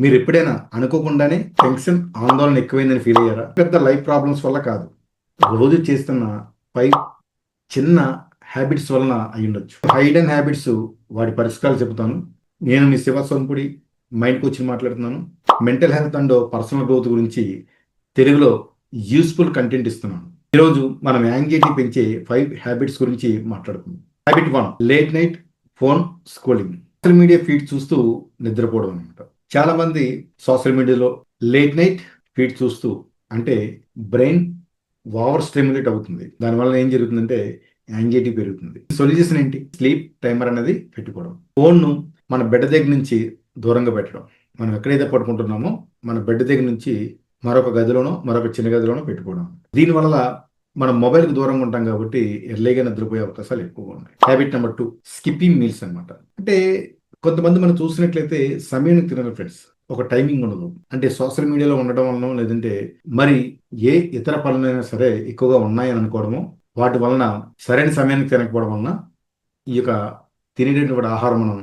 మీరు ఎప్పుడైనా అనుకోకుండానే టెన్షన్ ఆందోళన ఎక్కువైందని ఫీల్ అయ్యారా? పెద్ద లైఫ్ ప్రాబ్లమ్స్ వల్ల కాదు. రోజు చేస్తున్న ఫైవ్ చిన్న హ్యాబిట్స్ వలన అయి ఉండొచ్చు. హైడెన్ హ్యాబిట్స్ వాటి పరిష్కారాలు చెబుతాను. నేను మీ శివ సోంపుడి మైండ్ కోచింగ్ మాట్లాడుతున్నాను. Mental health and personal growth గురించి తెలుగులో యూస్ఫుల్ కంటెంట్ ఇస్తున్నాను. ఈరోజు మనం యాంగ్జైటీ పెంచే ఫైవ్ హ్యాబిట్స్ గురించి మాట్లాడుకుందాం. Habit one late night phone scrolling social media feed చూస్తూ నిద్రపోవడం అనమాట చాలా మంది సోషల్ మీడియాలో లేట్ నైట్ ఫీడ్ చూస్తూ అంటే బ్రెయిన్ ఓవర్ స్టిమ్యులేట్ అవుతుంది. దానివల్ల ఏం జరుగుతుందంటే యాంగ్జైటీ పెరుగుతుంది. సొల్యూషన్ ఏంటి? స్లీప్ టైమర్ అనేది పెట్టుకోవడం. ఫోన్ను మన బెడ్ దగ్గర నుంచి దూరంగా పెట్టడం. మనం ఎక్కడైతే పడుకుంటున్నామో మన బెడ్ దగ్గర నుంచి మరొక గదిలోనో మరొక చిన్న గదిలోనో పెట్టుకోవడం. దీనివల్ల మనం మొబైల్కి దూరంగా ఉంటాం కాబట్టి ఎర్లీగా నిద్రపోయే అవకాశాలు ఎక్కువగా ఉన్నాయి. Habit number two skipping meals అన్నమాట. అంటే కొంతమంది మనం చూసినట్లయితే సమయం తినరు ఫ్రెండ్స్ ఒక టైమింగ్ ఉండదు. అంటే సోషల్ మీడియాలో ఉండడం వలన లేదంటే మరి ఏ ఇతర పనులైనా సరే ఎక్కువగా ఉన్నాయని అనుకోవడము వాటి వలన సరైన సమయానికి తినకపోవడం వలన ఈ యొక్క తినేటటువంటి ఆహారం మనం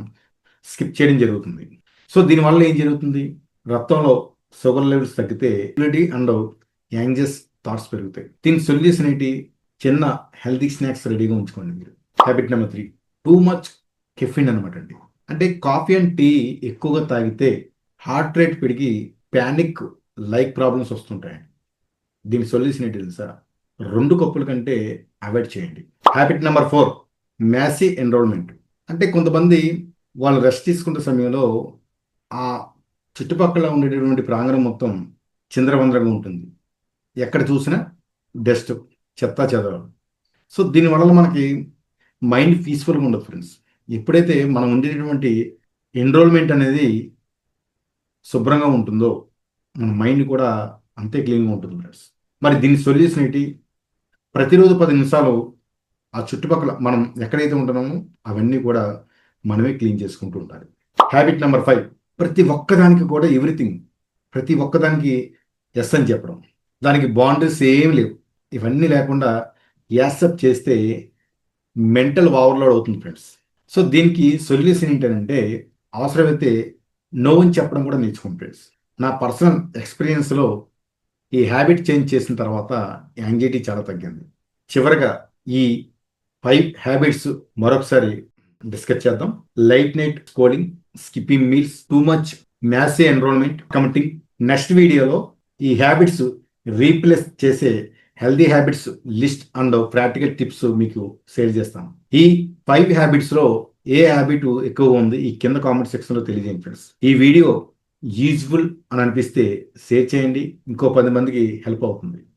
స్కిప్ చేయడం జరుగుతుంది. సో దీనివల్ల ఏం జరుగుతుంది? రక్తంలో షుగర్ లెవెల్స్ తగ్గితే అండ్ యాంగ్జస్ థాట్స్ పెరుగుతాయి. దీని సొల్యూషన్ ఏంటి? చిన్న హెల్తీ స్నాక్స్ రెడీగా ఉంచుకోండి మీరు. Habit number three too much caffeine అనమాట అండి. అంటే కాఫీ అండ్ టీ ఎక్కువగా తాగితే హార్ట్ రేట్ పెరిగి ప్యానిక్ లైక్ ప్రాబ్లమ్స్ వస్తుంటాయండి. దీని సొల్యూషన్ ఏంటి తెలుసా? రెండు కప్పుల కంటే అవాయిడ్ చేయండి. Habit number four messy enrolment అంటే కొంతమంది వాళ్ళు రెస్ట్ తీసుకునే సమయంలో ఆ చుట్టుపక్కల ఉండేటటువంటి ప్రాంగణం మొత్తం చిందరవందరగా ఉంటుంది. ఎక్కడ చూసినా డస్ట్ చెత్త చెదరం సో దీనివల్ల మనకి మైండ్ పీస్ఫుల్గా ఉండదు ఫ్రెండ్స్ ఎప్పుడైతే మనం ఉండేటటువంటి ఎన్రోల్మెంట్ అనేది శుభ్రంగా ఉంటుందో మన మైండ్ కూడా అంతే క్లీన్గా ఉంటుంది ఫ్రెండ్స్ మరి దీని సొల్యూషన్ ఏంటి? ప్రతిరోజు పది నిమిషాలు ఆ చుట్టుపక్కల మనం ఎక్కడైతే ఉంటున్నామో అవన్నీ కూడా మనమే క్లీన్ చేసుకుంటూ ఉండాలి. హ్యాబిట్ నెంబర్ ఫైవ్ ప్రతి ఒక్కదానికి కూడా ఎవ్రీథింగ్ ప్రతి ఒక్కదానికి ఎస్ అని చెప్పడం. దానికి బౌండరీస్ ఏం లేవు. ఇవన్నీ లేకుండా యాక్సెప్ట్ చేస్తే మెంటల్ ఓవర్లోడ్ అవుతుంది ఫ్రెండ్స్ సో దీనికి సొల్యూషన్ ఏంటంటే అవసరమైతే నో అని చెప్పడం కూడా నేర్చుకోండి ఫ్రెండ్స్ నా పర్సనల్ ఎక్స్పీరియన్స్లో ఈ హ్యాబిట్ చేంజ్ చేసిన తర్వాత యాంగ్జైటీ చాలా తగ్గింది. చివరగా ఈ ఫైవ్ హ్యాబిట్స్ మరొకసారి డిస్కస్ చేద్దాం. Late night scrolling skipping meals too much messy enrolment committing. Next వీడియోలో ఈ హ్యాబిట్స్ రీప్లేస్ చేసే healthy habits list and practical tips మీకు షేర్ చేస్తాను. ఈ ఫైవ్ హ్యాబిట్స్లో ఏ హ్యాబిట్ ఎక్కువ ఉంది? ఈ కింద కామెంట్ సెక్షన్లో తెలియజేయండి ఫ్రెండ్స్. ఈ వీడియో యూజ్ఫుల్ అని అనిపిస్తే షేర్ చేయండి. ఇంకో పది మందికి హెల్ప్ అవుతుంది.